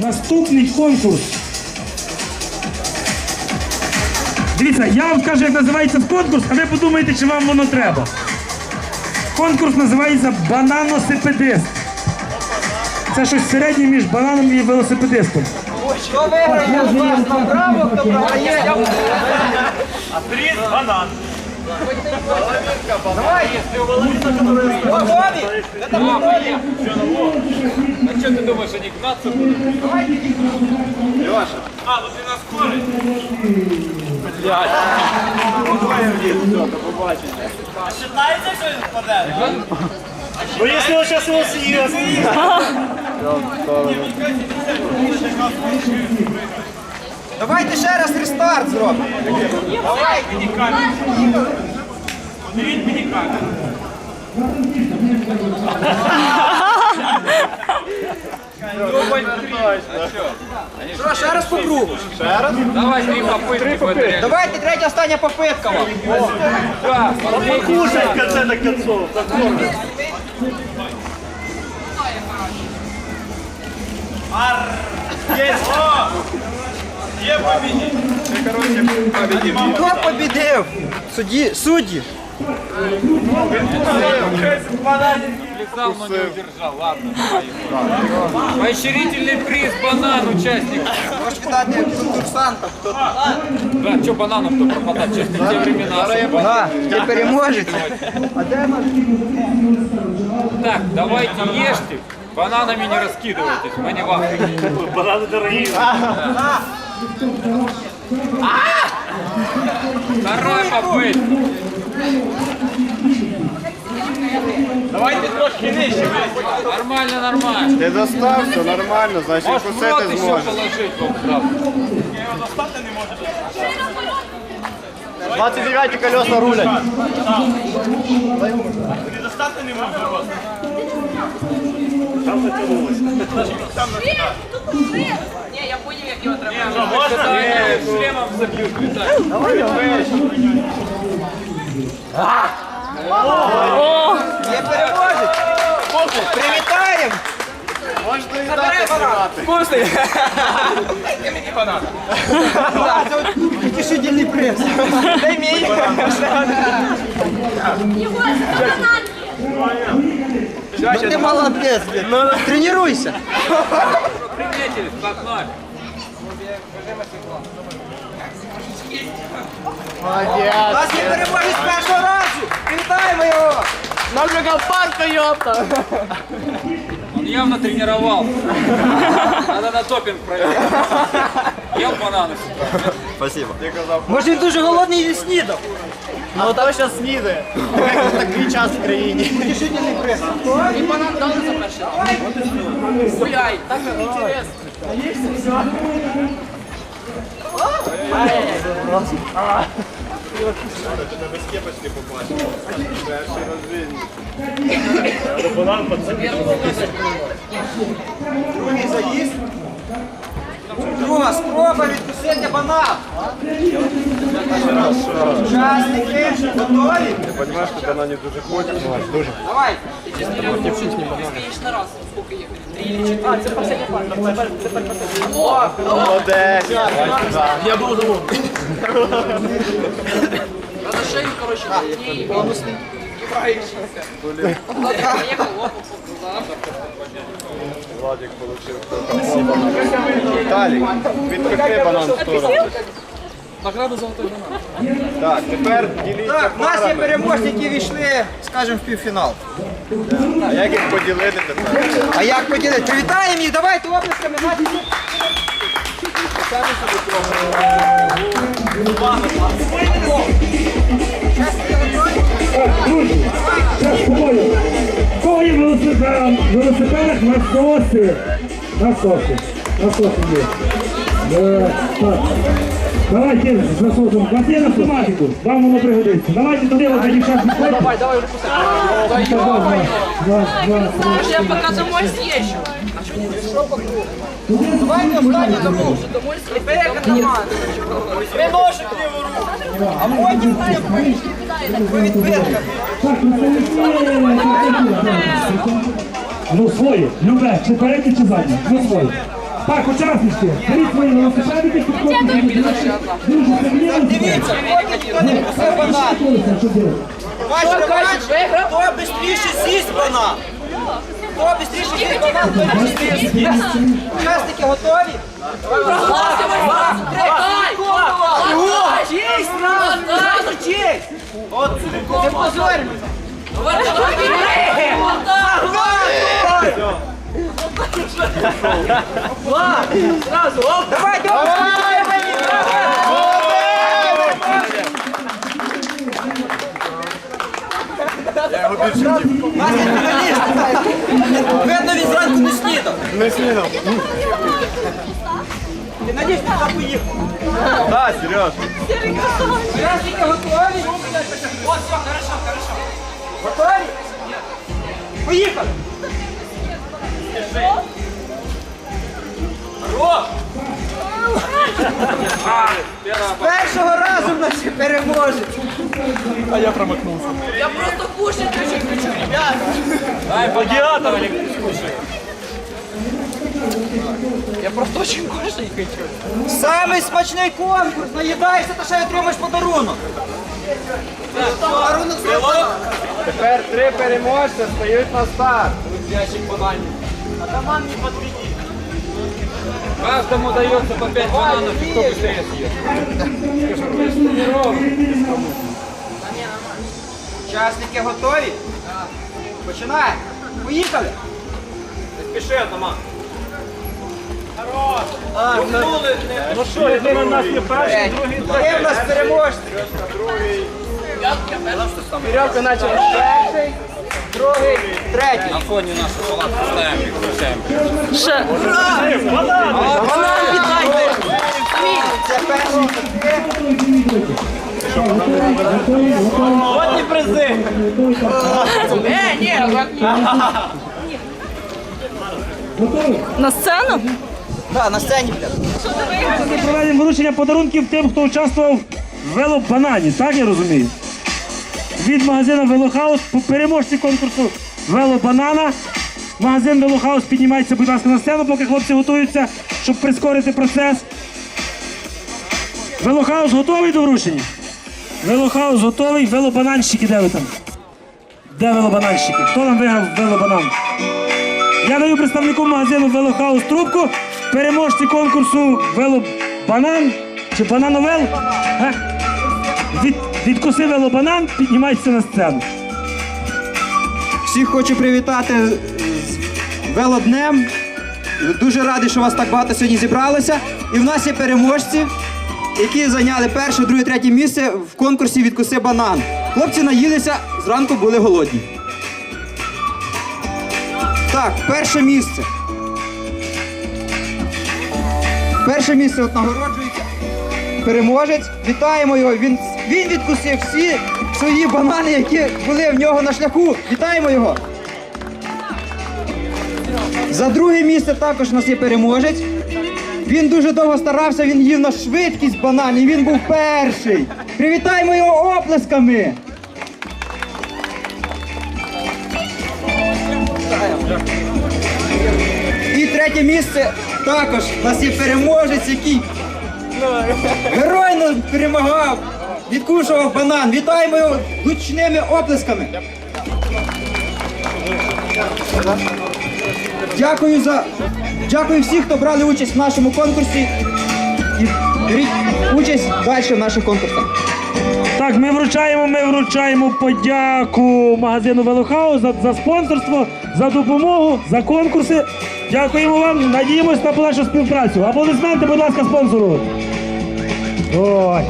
Наступний конкурс. Дивіться, я вам скажу, як називається конкурс, а ви подумаєте, чи вам воно треба. Конкурс називається Бананосипедист. Це щось середнє між бананом і велосипедистом. Хто виграє з вас направо, хто програє? Приз банан. Готові? Это готові? А что ты думаешь, они гнаться будут? А, ну ти нас скорий. А считається, що він впаде? Ну, если якщо він зараз його з'їсть. Давайте ще раз рестарт зробимо. Давай мені камінь. Подивіть мені камінь. Що, ще раз по кругу? Давай три попытки в этой Давайте третя остання попитка вам. Покушай в конце на концов. Ар! Есть! О! Є победитель! Хто побідив? Судді, судді. Влезал, но не удержал. Ладно, давай. Поощрительный приз банан участник. Можеш віддати конкурсантам, хто Да, что бананом-то пропадать? Честно, те времена. особо. Да, ти переможете. Так, давайте ешьте. Бананами не раскидывайтесь, мы не в Африке. Банани дорогі. Второй попытка. Давайте трошки нижче. Нормально, нормально. Ти достав, все нормально, значить Может, в кусити рот еще зможеш. положить вам сразу. 29 колеса рулять. Можеш просто. Там затягнулося. Ні, я поняв, як його треба. Що, можна? Да, они шлемом забьют, летать. Є переможець. Привітаємо. Можна і дати знімати. Утішительний приз. Дай мій. Його банан. Ну, Ти молодець. блін. Тренуйся. Приметились, как ноль. У нас є переможець з першого разу. Привітаємо його. Он явно тренировался. Надо на допинг проверить. Ел бананы с утра. Спасибо. Може він дуже голодний і не снідав. Ну то зараз снідає. Такий час в країні. Утішительний приз. І банан дали За перший раз. Так інтересно. Другий заїзд. Друга спроба відкусити банан. Учасники готові? Ти розумієш, що вона не дуже хоче, дуже. Давай. Бесконечно раз. Сколько ехали? Три или четыре? А, це последня Молодець. Я был голодный. Надо шею, короче, длиннее. Бонусный. Играющийся. Поехал, лопал, да. Владик отримав. Віталій, відпихни банан в сторону. Награда золотой банан. Так, тепер діліться Так, у нас є парами. переможці, які війшли, скажімо, в півфінал. А як їх поділити тепер? А як поділити? Привітаємо їх, давайте облисками. Наші. Так, велосипед? Велосипедах насоси. Насоси. Насоси є. Е, Так. Давайте з насосом. У вас є на автоматику. Вам воно пригодиться. Давайте туди от дівчат підходьте. Давай, давай, давай. Три. Я пока домой съезжу. Давайте останню дамо. Домой съезжу. Переехать дома. Приносик ліву руку. А потім по відбитках. Так, ну це не Ну своє, любе, чи передні, чи задні? Ну своє. Так, учасники, беріть свої велосипедики, підходьте. Це мені Дивіться, поки ніхто не вкусив банан. що робити? Ваш реванш, хто швидше з'їсть банан. Хто швидше з'їсть банан, той швидше з'їсть. Учасники готові? Честь раз, зразу честь. Не позорь. Давай, Видно, він зранку не снідав. Не снідав. Ти надієш, ти туди поїхав. Так, Сереж. Учасники готові? Готові? Поїхали! З першого разу в нас ще переможець. Я просто кушать хочу, хочу, ребята. Дай плагиатор или Я просто очень кушать хочу. Самий смачний конкурс. Наїдаєшся, та ще й отримаєш подарунок. Подарунок. Тепер три переможця стають на старт. Каждому дается по 5 бананов, и кто быстрее съест. Учасники готові? Починаємо. Поїхали. Спіши, атаман. Ну що, людина нас не перший, другий, Є в нас переможці. Вірьовка почала перший, другий, Третій. На фоне нашу палатку ставим и включаем. Банан віддайте. Це перший. Одні призи. Е, ні, На сцену? Так, на сцені. Ми проведемо вручення подарунків тим, хто участвував в велобанані, так я розумію? Від магазину Велохаус переможці конкурсу Велобанана. Магазин Велохаус піднімається, будь ласка, на сцену, поки хлопці готуються, щоб прискорити процес. Велохаус готовий до вручення? Велохаус готовий, велобананщики, де ви там? Де велобананщики? Хто нам виграв велобанан? Я даю представнику магазину Велохаус трубку, переможці конкурсу Велобанан чи Банановел. Га? Від, відкуси велобанан, піднімайся на сцену. Всіх хочу привітати з велоднем. Дуже радий, що вас так багато сьогодні зібралося. І в нас є переможці, які зайняли перше, друге, третє місце в конкурсі Відкуси банан. Хлопці наїлися, зранку були голодні. Так, перше місце. Перше місце от нагороджується. Переможець. Вітаємо його. Він, він відкусив всі свої банани, які були в нього на шляху. Вітаємо його. За друге місце також у нас є переможець. Він дуже довго старався, він їв на швидкість банан і він був перший. Привітаємо його оплесками. І третє місце також у нас є переможець, який геройно перемагав, відкушував банан. Вітаємо його гучними оплесками. Дякую за дякую всім, хто брали участь в нашому конкурсі. І беріть участь далі в наших конкурсах. Так, ми вручаємо, ми вручаємо подяку магазину Велохаус за, за спонсорство, за допомогу, за конкурси. Дякуємо вам. Надіємось на подальшу співпрацю. Аплодисменти, будь ласка, спонсору. Ой.